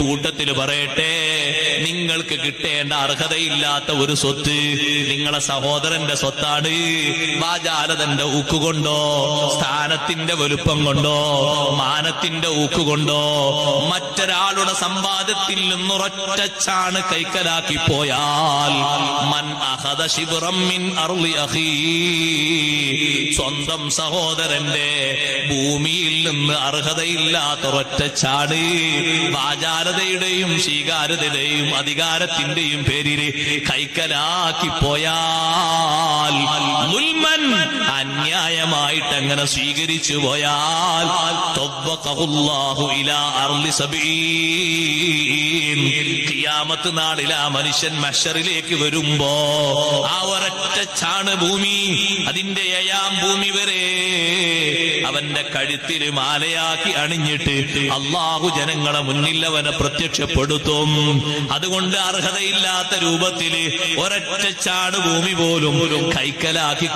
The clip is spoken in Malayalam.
കൂട്ടത്തിൽ പറയട്ടെ നിങ്ങൾക്ക് കിട്ടേണ്ട അർഹതയില്ലാത്ത ഒരു സ്വത്ത് നിങ്ങളെ സഹോദരന്റെ സ്വത്താണ്. വാചാലതന്റെ ഊക്കുകൊണ്ടോ സ്ഥാനത്തിന്റെ വലുപ്പം കൊണ്ടോ മാനത്തിന്റെ ഊക്കുകൊണ്ടോ മറ്റൊരാളുടെ സമ്പാദ്യത്തിൽ നിന്നുറച്ചാണ് കൈക്കലാക്കി പോയാൽ മൻ അഹദ സ്വന്തം സഹോദരന്റെ ഭൂമിയിൽ നിന്ന് അർഹതയില്ലാത്ത ചാട്. വാചാലതയുടെയും സ്വീകാര്യതയുടെയും അധികാരത്തിന്റെയും പേരിൽ കൈക്കലാക്കി പോയാൽ മുൽമൻ അന്യായമായിട്ട് അങ്ങനെ സ്വീകരിച്ചു പോയാൽ ഖിയാമത്ത് നാളിൽ മനുഷ്യൻ മഷറിലേക്ക് വരുമ്പോ ആ ഒരൊറ്റ ചാണ് ഭൂമി അതിന്റെ ഏഴാം ഭൂമി വരെ അവന്റെ കഴുത്തിൽ മാലയാക്കി അണിഞ്ഞിട്ട് അള്ളാഹു ജനങ്ങളെ മുന്നിൽ അവനെ പ്രത്യക്ഷപ്പെടുത്തും. അതുകൊണ്ട് അർഹതയില്ലാത്ത രൂപത്തിൽ ഒരൊറ്റ ചാട് ഭൂമി പോലും കൈക്കലാക്കി